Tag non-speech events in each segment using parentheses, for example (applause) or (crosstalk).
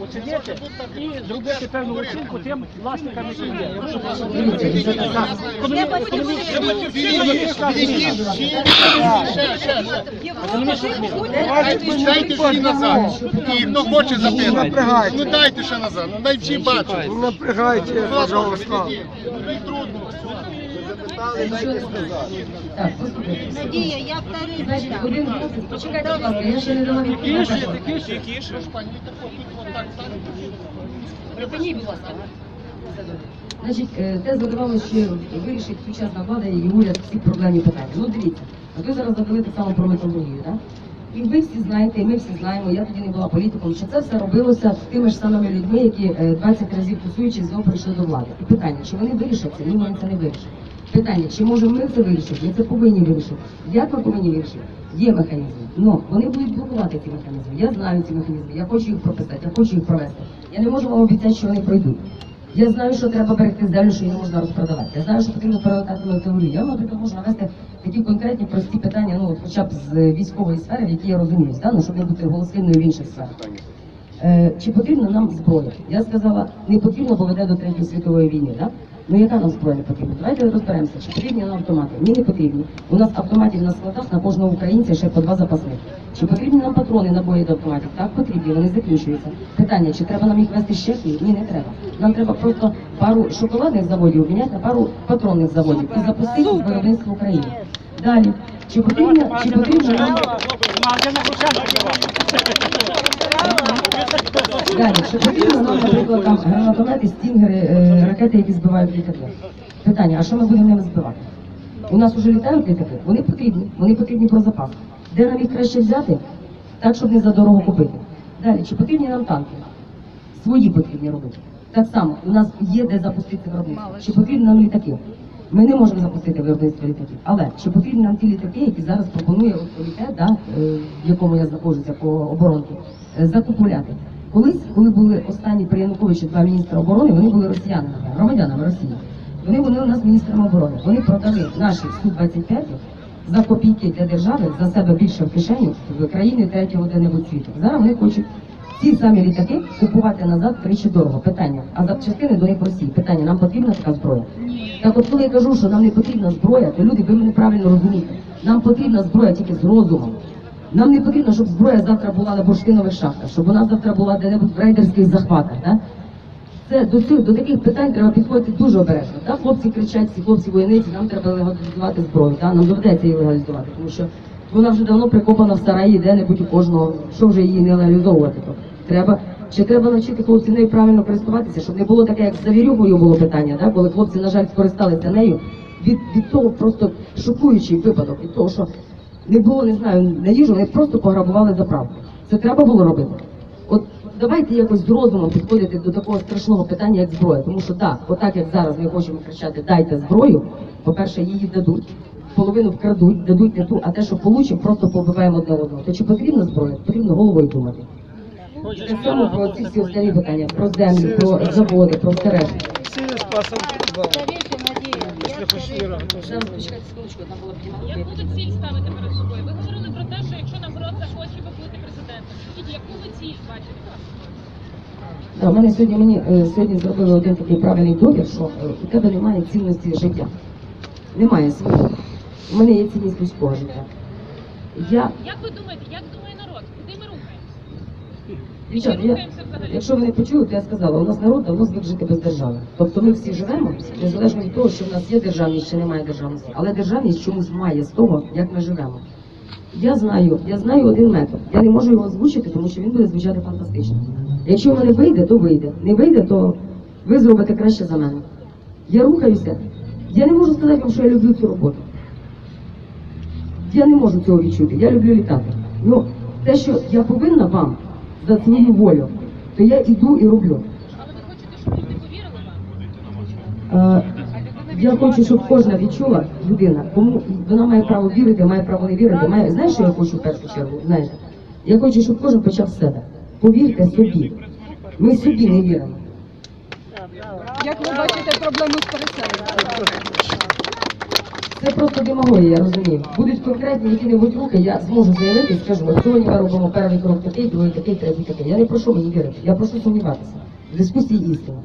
оцінити і зробити певну оцінку тим власникам, які є. Дайте всі назад. І хто хоче запитати, ну дайте ще назад, ну дай всі бачать. Не напрягайте, пожалуйста. Надія, я вторий почекайте, я ще не дала відповідь. на перше. Припиніть, будь ласка. Значить, е, те задавало, що вирішить сучасна влада і уряд всі проблемні питання. Ну дивіться, ви зараз задали так само про металургію, так? І ви всі знаєте, і ми всі знаємо, я тоді не була політиком, що це все робилося тими ж самими людьми, які е, 20 разів тусуючись знову прийшли до влади. І питання, чи вони вирішать це? Ні, вони це не вирішать. Питання, чи можемо ми це вирішити? Ми це повинні вирішити. Як ми повинні вирішити? Є механізми. Ну, вони будуть блокувати ці механізми. Я знаю ці механізми, я хочу їх прописати, я хочу їх провести. Я не можу вам обіцяти, що вони пройдуть. Я знаю, що треба берегти землю, що її можна розпродавати. Я знаю, що потрібно перевикати на теорію. Я, наприклад, можу навести такі конкретні прості питання, ну хоча б з військової сфери, в якій я розуміюсь, да? ну, щоб не бути голослівною в інших сферах. Е, чи потрібна нам зброя? Я сказала, не потрібно, бо веде до третьої світової війни. Да? Ну яка нам зброя потрібна? Давайте розберемося, чи потрібні нам автомати? Ні, не потрібні. У нас автоматів на складах на кожного українця ще по два запасних. Чи потрібні нам патрони набої до автоматів? Так, потрібні, вони закінчуються. Питання, чи треба нам їх вести ще? Ні, ні, не треба. Нам треба просто пару шоколадних заводів обміняти на пару патронних заводів і запустити виробництво в Україні. Далі, чи потрібно, чи потрібно нам Далі, чи потрібно нам, наприклад, там гранатомети, стінгери, е, ракети, які збивають літаки? Питання, а що ми будемо ними збивати? У нас вже літають літаки, вони потрібні, вони потрібні про запас. Де нам їх краще взяти, так, щоб не за дорого купити? Далі, чи потрібні нам танки? Свої потрібні робити. Так само, у нас є де запустити виробництво. Чи потрібні нам літаки? Ми не можемо запустити виробництво літаків. Але чи потрібні нам ті літаки, які зараз пропонує комітет, да, е, в якому я знаходжуся по оборонці, е, закупуляти? Колись, коли були останні при Януковичі два міністри оборони, вони були росіянами, громадянами Росії. Вони вони у нас міністрами оборони. Вони продали наші Су-25 за копійки для держави, за себе більше в кишеню в країни третього де-небудь світу. Зараз вони хочуть ці самі літаки купувати назад тричі дорого. Питання. А запчастини до них Росії. Питання, нам потрібна така зброя? Так от коли я кажу, що нам не потрібна зброя, то люди, ви мене правильно розумієте. Нам потрібна зброя тільки з розумом. Нам не потрібно, щоб зброя завтра була на бурштинових шахтах, щоб вона завтра була де-небудь в рейдерських захватах. Да? Це до цих до таких питань треба підходити дуже обережно. Да? Хлопці кричать, ці хлопці воєнниці, нам треба легалізувати зброю. Да? Нам доведеться її легалізувати, тому що вона вже давно прикопана в сараї, де-небудь у кожного. Що вже її не легалізовувати? Треба чи треба навчити хлопців нею правильно користуватися, щоб не було таке, як з завірюхою було питання, да? коли хлопці, на жаль, скористалися нею. Від, від того просто шокуючий випадок, від того, що не було, не знаю, на їжу, вони просто пограбували заправку. Це треба було робити. От давайте якось з розумом підходити до такого страшного питання, як зброя. Тому що так, отак як зараз ми хочемо кричати Дайте зброю. По-перше, її дадуть, половину вкрадуть, дадуть не ту, а те, що получимо, просто побиваємо одне одного. То чи потрібна зброя? Потрібно головою думати. Так само про ці всі останні питання, про землю, про заводи, про все почекайте секундочку, Яку ви ціль ставите перед собою? Ви говорили про те, що якщо народ захоче, ви будете президентом. Скажіть, яку ви ціль бачите? Да, у мене сьогодні мені е, сьогодні зробили один такий правильний довір, що е, у тебе немає цінності життя. Немає свого. У мене є цінність людського життя. Я, Як ви думаєте, як думає народ? Куди ми рухаємося? Дівчата, я, якщо ви не почули, то я сказала, у нас народ давно звик жити без держави. Тобто ми всі живемо, незалежно від того, що в нас є державність чи немає державності. Але державність чомусь має з того, як ми живемо. Я знаю, я знаю один метод. Я не можу його озвучити, тому що він буде звучати фантастично. Якщо в мене вийде, то вийде. Не вийде, то ви зробите краще за мене. Я рухаюся. Я не можу сказати вам, що я люблю цю роботу. Я не можу цього відчути. Я люблю літати. Ну, те, що я повинна вам за свою волю, то я іду і роблю. Але ви хочете, щоб люди повірили вам? Е, я хочу, щоб кожна відчула людина, кому вона має право вірити, має право не вірити. Має знаєш, що я хочу в першу чергу? Знаєте, я хочу, щоб кожен почав з себе. Повірте собі. Ми собі не віримо. Як ви бачите проблему з переселенцями? Це просто демагогія, я розумію. Будуть конкретні які-небудь рухи, я зможу заявити і скажу, от сьогодні ми робимо перший крок такий, другий такий, третій такий. Я не прошу мені вірити, я прошу сумніватися. В дискусії істина.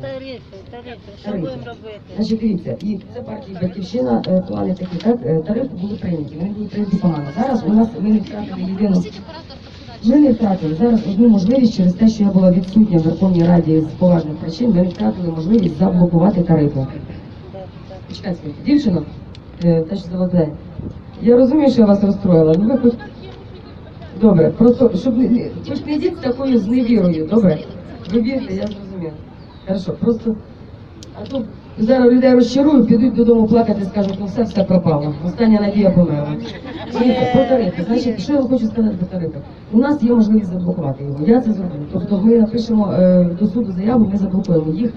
Тарифи, тарифи, що Тарифи. будемо робити? Значить, дивіться, і це партії Батьківщина, е, плани такі, так, е, тарифи були прийняті, вони були прийняті погано. Зараз у нас ми не втратили єдину. Ми не втратили зараз одну можливість через те, що я була відсутня в Верховній Раді з поважних причин, ми не втратили можливість заблокувати тарифи. Скажіть, дівчино, е, те, що заводає. Я розумію, що я вас розстроїла, ну ви хоч... Добре, просто, щоб не, хоч не йдіть з такою зневірою, добре? Ви вірте, я зрозуміла. Хорошо, просто, а то зараз людей розчарую, підуть додому плакати, скажуть, ну все, все пропало. Остання надія померла. Про тарифи. Значить, що я хочу сказати про тарифи? У нас є можливість заблокувати його. Я це зроблю. Тобто ми напишемо е, до суду заяву, ми заблокуємо їх.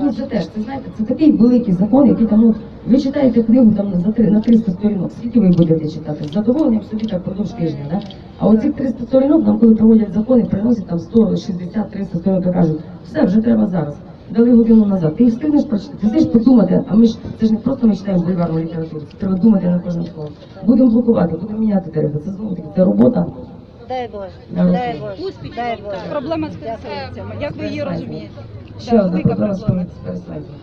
Ну, це теж, це знаєте, це такий великий закон, який там, ну, ви читаєте книгу там за три, на 300 сторінок, скільки ви будете читати? З задоволенням собі так продовж тижня, да? А оцих 300 сторінок нам, коли проводять закони, приносять там 100, 60, 300 сторінок і кажуть, все, вже треба зараз. Дали годину назад. Ти встигнеш прочитати, ти встигнеш подумати, а ми ж, це ж не просто ми читаємо бульварну літературу, це треба думати на кожне слово. Будемо блокувати, будемо міняти тарифи, це знову таки, це робота. Дай Боже, дай Боже, дай Боже. Проблема з переселенцями. Як ви її розумієте? Ще одна велика проблема з проблема. переселенцями.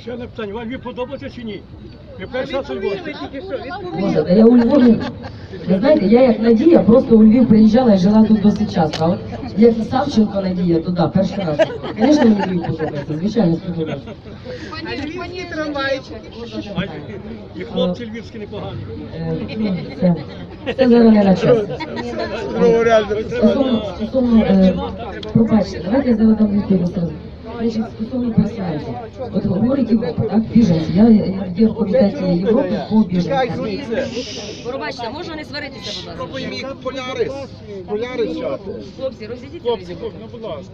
Ще одне питання, вам Львів подобається чи ні? Ви. Боже, та я у Львові. Ви знаєте, я як Надія просто у Львів приїжджала і жила тут досить часто. А от як Савченко Надія, то да, перший раз. Звісно, мені Львів подобається, звичайно, сподобається. А, І хлопці львівські непогані. Е, ну, Це, це зараз не на час. Стосовно, стосовно е, пробачте, давайте я зараз дам відповідь сразу. Значить, стосовно переселенців. От говорить Європа, так, біженці. Я, я є в комітеті Європи по біженцям. Пробачте, можна не сваритися, будь ласка? Полярис. Полярис. Хлопці, розійдіться. Хлопці, ну будь ласка.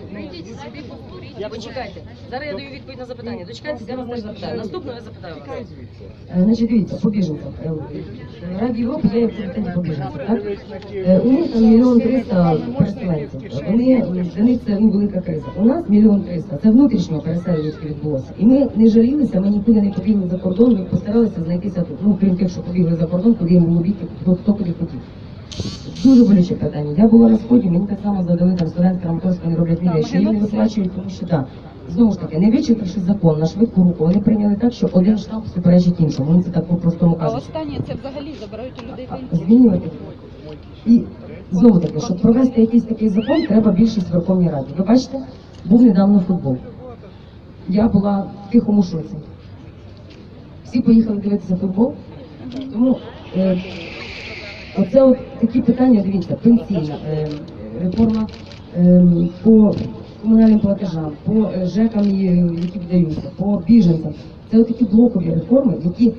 Почекайте. Зараз я даю відповідь на запитання. Дочекайтеся, я вас теж запитаю. Наступне я запитаю вас. Е, Значить, дивіться, по біженцям. Е, е, Раді Європи я є в комітеті по біженцям, так? Е, У них там мільйон триста переселенців. Вони, для них це ну, велика криза. У нас мільйон триста. Це внутрішнього переселення, відбулося. І ми не жалілися, ми нікуди не побігли за кордон, ми постаралися знайтися тут. Ну, крім тих, що побігли за кордон, куди їм було бігти, хто, куди хотів. Дуже болюче питання. Я була на сході, мені так само задали там студентка Рамковська, не роблять відео, що їм не виплачують, тому що так. Знову ж таки, не вичитавши закон на швидку руку, вони прийняли так, що один штаб суперечить іншому. Вони це так по-простому А кажуть. останнє це взагалі забирають у людей пенсії. Змінювати. І знову таки, щоб провести якийсь такий закон, треба більшість в Верховній Раді. Ви бачите, був недавно футбол. Я була в тихому шоці. Всі поїхали дивитися футбол. Тому е, оце от такі питання, дивіться, пенсійна е, реформа е, по комунальним платежам, по е, ЖЕКам, е, які вдаються, по біженцям. Це от такі блокові реформи, які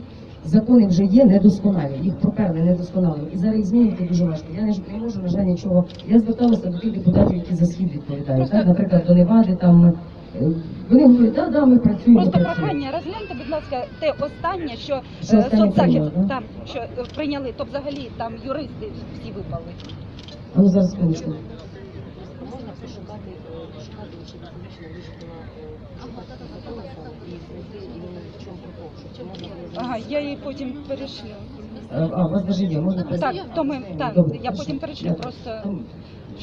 закони вже є недосконалі, їх проперли недосконало. І зараз їх змінити дуже важко. Я не, ж- не можу, на жаль, нічого. Я зверталася до тих депутатів, які за схід відповідають. Так? Наприклад, до Невади, там е, вони говорять, да, да, ми працюємо. Просто працюємо. прохання, розгляньте, будь ласка, те останнє, що, Що е, останнє соцзахист прийняли, да? там, що е, прийняли, то взагалі там юристи всі випали. А ну зараз секундочку. Ага, я її потім перешлю. А, у вас даже є, можна Так, то ми так, я потім перешлю, просто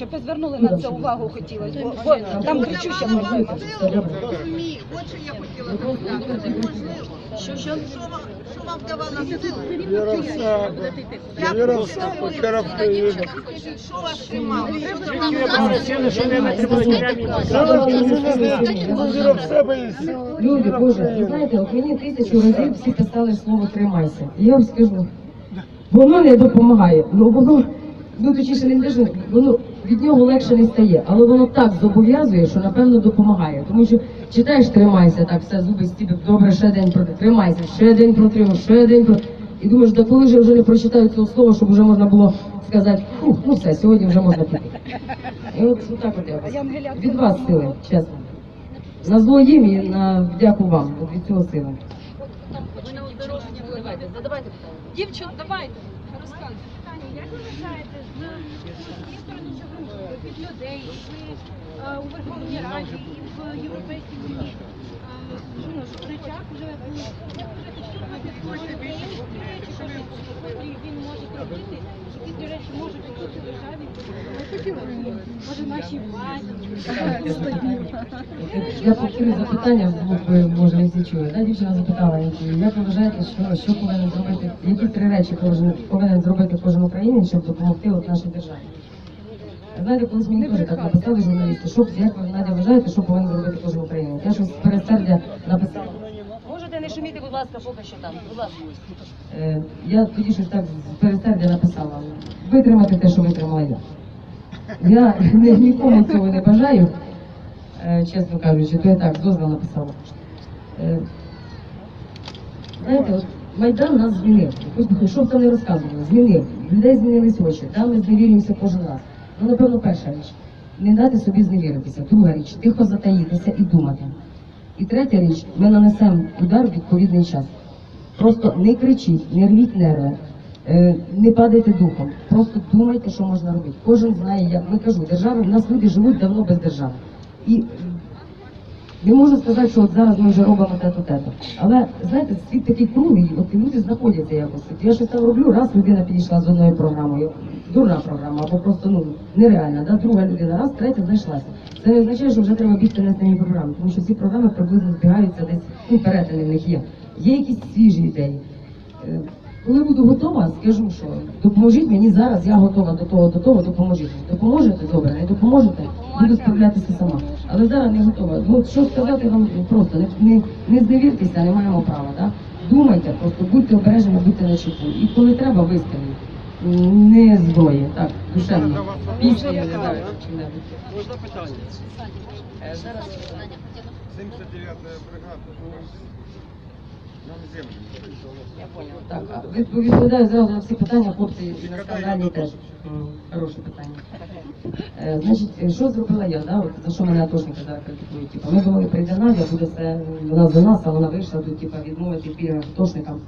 щоб ви звернули на це увагу хотілося, бо, бо там кричуща проблема. Розумію, от що я хотіла запитати. Можливо, що, що, що, вам, що вам давала? Вчора дівчата, скажіть, що вас тримало? Що вам. Люди, Боже, ви знаєте, от мені тисячу разів всі писали слово тримайся. І я вам скажу, воно не допомагає. Ну воно, ну точніше не те, воно від нього легше не стає, але воно так зобов'язує, що напевно допомагає. Тому що читаєш тримайся, так все зуби стібі, добре, ще день проти, тримайся, ще день протримав, ще день проти. І думаєш, да коли ж я вже не прочитаю цього слова, щоб вже можна було сказати, фух, ну все, сьогодні вже можна піти. І от так от якось. Від вас сили, чесно. На зло їм і на вдяку вам. От від цього сили. Дівчина, давайте. розказуйте. Як ви вважаєте, з однієї сторони чого від людей, ви е, у Верховній Раді і в Європейській Унії, е, ну, речах вже українцем, чи кожен котрий він може робити, які ці речі можуть бути державі, може нашій владі. Я повторю запитання, ви може не чули. Да, дівчина запитала, як ви вважаєте, що, що повинен зробити, які три речі повинен зробити кожен українець, щоб допомогти от нашій державі? Знаєте, колись мені теж так написали журналісти, що як ви Надя вважаєте, що повинен зробити кожен українець? Я щось пересердя написала. Можете не шуміти, будь ласка, поки що там. Будь ласка. Е, я тоді щось так з пересердя написала. Витримати те, що витримала я. Я (laughs) ні- нікому цього не бажаю, е, чесно кажучи, то я так дозвіл написала. Е, Знаєте, от Майдан нас змінив. Хоч би що б там не розказували, змінив. Людей змінились очі. Да, ми зневірюємося кожен раз. Ну, напевно, перша річ. Не дати собі зневіритися. Друга річ, тихо затаїтися і думати. І третя річ, ми нанесемо удар в відповідний час. Просто не кричіть, не рвіть нерви, е, не падайте духом. Просто думайте, що можна робити. Кожен знає, як ми кажу, держави, в нас люди живуть давно без держави. І не можу сказати, що от зараз ми вже робимо те-то, те-то. Але знаєте, світ такий круглий, от і люди знаходяться якось. От я щось там роблю, раз людина підійшла з одною програмою, дурна програма, або просто ну нереальна, да? друга людина, раз, третя знайшлася. Це не означає, що вже треба бігти на самі програми, тому що всі програми приблизно збігаються десь, ну, перетини в них є. Є якісь свіжі ідеї. Коли буду готова, скажу, що допоможіть мені зараз, я готова до того, до того, допоможіть. Допоможете, добре, не допоможете, буду справлятися сама. Але зараз не готова. Ну, що сказати вам просто, не, не, не зневіртеся, не маємо права. Да? Думайте, просто будьте обережні, будьте на чеку. І коли треба, вистріліть. Не зброї, так, душевно. Пісня, я не знаю, чим-небудь. Можна питання? Е, Зараз 79-я бригада. Я поняла. Так, відповідаю зразу на всі питання, хлопці на скандалі теж. Хороше питання. Е, Значить, е, що зробила я, да? От, за що мене атошники зараз критикують? Типу, ми думали, прийде Надя, буде все вона за нас, а вона вийшла тут, типу, відмовити пільгах атошникам.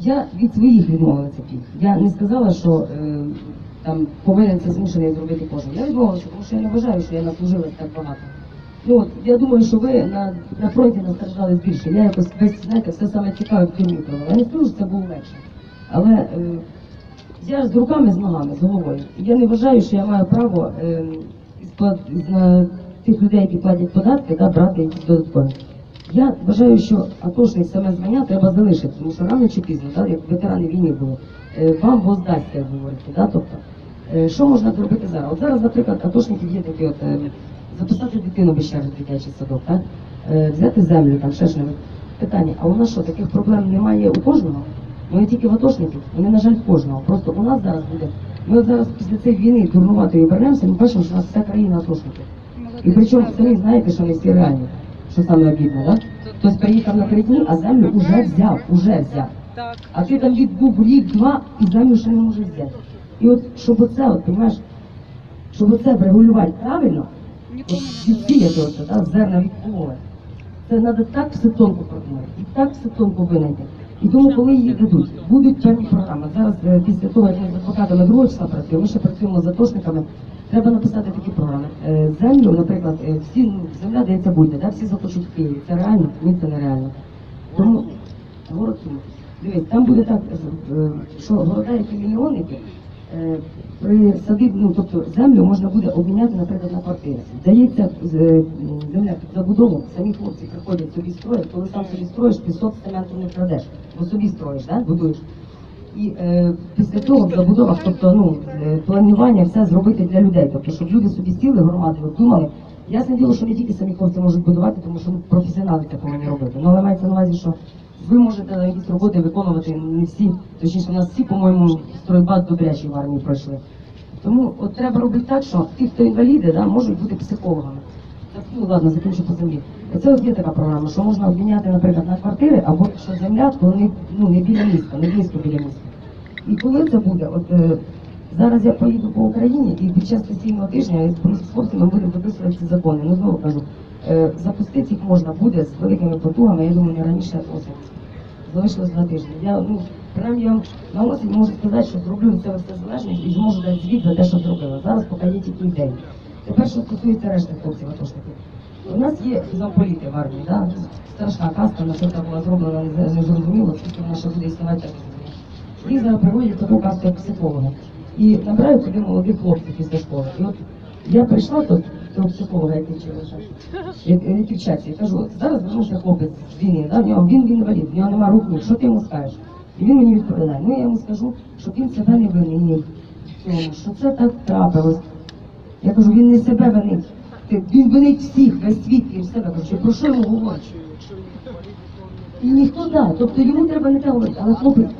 Я від своїх відмовилася пільг. Я не сказала, що е, там повинен це змушений зробити кожен. Я відмовилася, тому що я не вважаю, що я наслужилась так багато. От я думаю, що ви на, на фронті настраждались більше. Я якось весь, знаєте, все саме цікаве в тюрмі провела. Я не скажу, що це було легше. Але е, я з руками, з ногами, з головою. Я не вважаю, що я маю право е, на тих людей, які платять податки, да, брати якісь додаткові. Я вважаю, що атошник саме звання треба залишити, тому що рано чи пізно, да, як ветерани війни були, е, вам воздасться, як говорите. Да, тобто, е, що можна зробити зараз? От зараз, наприклад, атошників є такі от е, записати дитину черги в дитячий садок, так? Е, взяти землю, там ще ж не питання. А у нас що, таких проблем немає у кожного? Вони тільки в атошників, вони, на жаль, в кожного. Просто у нас зараз буде. Ми от зараз після цієї війни дурнуватої вернемося, ми бачимо, що у нас вся країна атошників. І причому самі знаєте, що не всі реальні, що саме обідно, так? Хтось приїхав на три дні, а землю вже взяв, уже взяв. А ти там відбув рік-два і землю ще не можеш взяти. І от щоб оце, от, розумієш, щоб оце врегулювати правильно, відсіяти оце, зерна від. Це треба так все тонко продумати і так все тонко винайти. І тому, коли її дадуть, будуть певні програми. Зараз е, після того, як ми з адвокатами другого числа працюємо, ми ще працюємо з атошниками. Треба написати такі програми. Е, Землю, наприклад, е, всі ну, земля дається будь-де, да? всі захочуть в Києві. Це реально? Ні, це нереально. Тому город. Дивись, там буде так, що города, які мільйонники, при садиб, ну тобто землю можна буде обміняти, наприклад, на квартири. Здається, е, земля під забудову, самі хлопці приходять собі строять, коли сам собі строїш, пісок з цементу не крадеш, бо собі строїш, да? будуєш. І е, після того в забудовах, тобто ну, е, планування все зробити для людей, тобто, щоб люди собі сіли, громади, думали. Ясне діло, що не тільки самі хлопці можуть будувати, тому що ну, професіонали це повинні робити. Ну, але мається на увазі, що ви можете якісь роботи виконувати не всі, точніше, у нас всі, по-моєму, стройбат добрячий в армії пройшли. Тому от треба робити так, що ті, хто інваліди, да, можуть бути психологами. Так, ну ладно, закінчу по землі. Оце от є така програма, що можна обміняти, наприклад, на квартири, або що земля, то не, ну, не біля міста, не близько біля міста. І коли це буде? От е, зараз я поїду по Україні і під час сесійного тижня з хлопцями будемо виписувати ці закони. Ну знову кажу, е, запустити їх можна буде з великими потугами, я думаю, не раніше осені. Залишилось два тижні. Я ну принаймні я на осінь можу сказати, що зроблю себе все залежність і зможу дати звіт за те, що зробила. Зараз поки є тільки ідеї. Тепер, що стосується решти хлопців атошників. У нас є замполіти в армії, да? страшна каста, на що там була зроблена, не, зрозуміло, скільки вона ще буде існувати, так. Їх зараз приводять таку касту, як психолога. І набирають туди молодих хлопців після школи. І я прийшла тут до психолога, який вчилася, який вчаться, і кажу, зараз вернувся хлопець з війни, да? в нього, він, він інвалід, в нього нема рук, ніг, що ти йому скажеш? І він мені відповідає, ну я йому скажу, що він себе не винив, що це так трапилось. Я кажу, він не себе винить. Він винить всіх, весь світ крім себе. Кажу, про що йому говориш? І ніхто да. Тобто йому треба не те говорити, але хлопець,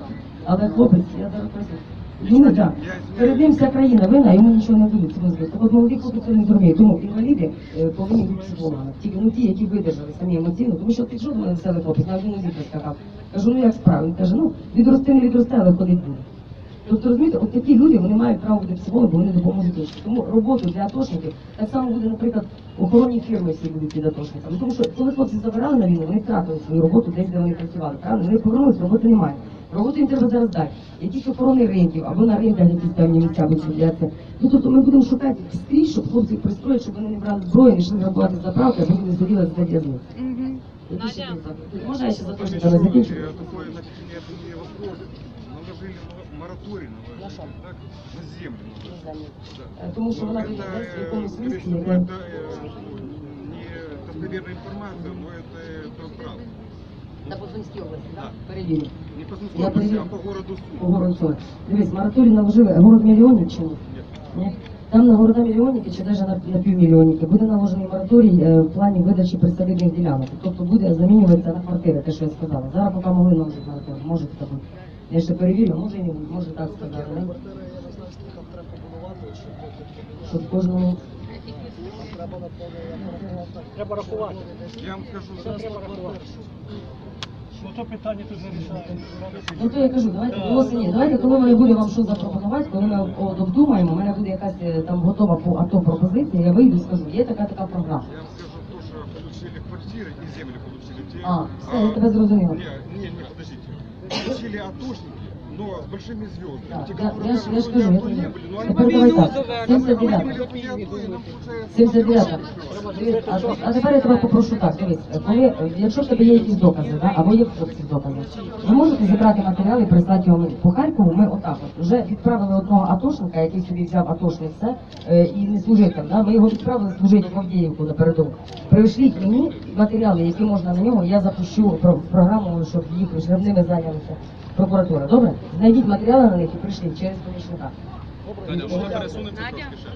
але хлопець, я зараз просто. Да. Перед ним вся країна вина, йому нічого не дадуть. Цьому. От молоді хлопці це не зрозуміють. Тому інваліди е, повинні бути психологами. Тільки ну ті, які видержали самі емоційно, тому що ти що до мене веселий хлопець, на одному зі скакав. Кажу, ну як справа? Він каже, ну відрости не відросте, але ходить буде. Тобто розумієте, от такі люди вони мають право бути психологом, бо вони допоможуть іншим. Тому роботу для атошників так само буде, наприклад, охоронні фірми всі будуть під атошниками. Тому що коли хлопці забирали на війну, вони втратили свою роботу десь, де вони працювали. Правильно? Вони повернулися, роботи немає. Роботу їм треба зараз дати. Якісь охорони ринків або на ринках якісь певні місця будуть виділяться. Ну тобто ми будемо шукати скрізь, щоб хлопці пристроїть, щоб вони не брали зброю, не йшли грабувати заправки, або не сиділи за в'язниці. Які ще Надя. є? Можна я ще запрошую тебе закінчити? Такой, значит, нет, не вопрос. Наложили мораторий на, На что? так, на землю. Да. Е, Тому що вона Это, виглядає в э, якомусь скорее місці, всего, яке... это э, не достоверная информация, но это, это правда. На Бузинській області, так? Перевірю. Не по Я Сумской а по городу По городу Сумы. Дивись, мораторій наложили город мільйонів чи ні? Ні? Там на города мільйонники чи навіть на, на півмільйонники буде наложений мораторій е, в плані видачі присадибних ділянок. Тобто буде замінюватися на квартири, те, що я сказала. Зараз поки могли наложити мораторій, може це бути. Я ще перевірю, може і не буде, може так сказати. Не? Щоб кожному Треба рахувати. Я вам скажу, Все треба рахувати. Ну то питання тут не рішається. Ну то я кажу, давайте осені, давайте, коли мене буде вам що запропонувати, коли ми обдумаємо, у мене буде якась е, там готова по АТО пропозиція, я вийду і скажу, є така така програма. я вам скажу то, что получили квартиры и землю получили. А, все, я тебе зрозуміла. Не, не, подождите. Получили атошники, но с большими звездами. Да, Те, я- которые я ж- даже я ж вроде кажу, я АТО тебе- не были, но они Тепер были давай так, А мы 79 были возле АТО, и нам, получается, 79 Дивись, а, а тепер я тебе попрошу так, дивись, коли, е, якщо в тебе є якісь докази, да, або є в хлопців докази, ви можете зібрати матеріал і прислати його мені. по Харкову. Ми отак от вже відправили одного атошника, який собі взяв атошник все е, і не служив там. Да, ми його відправили служити в Авдіївку на передову. Пришліть мені матеріали, які можна на нього, я запущу про програму, щоб їх щоб ними зайнялася прокуратура. Добре? Знайдіть матеріали на них і прийшли через помічника. Надя, може пересунемо трошки ще?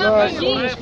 Пересунемося.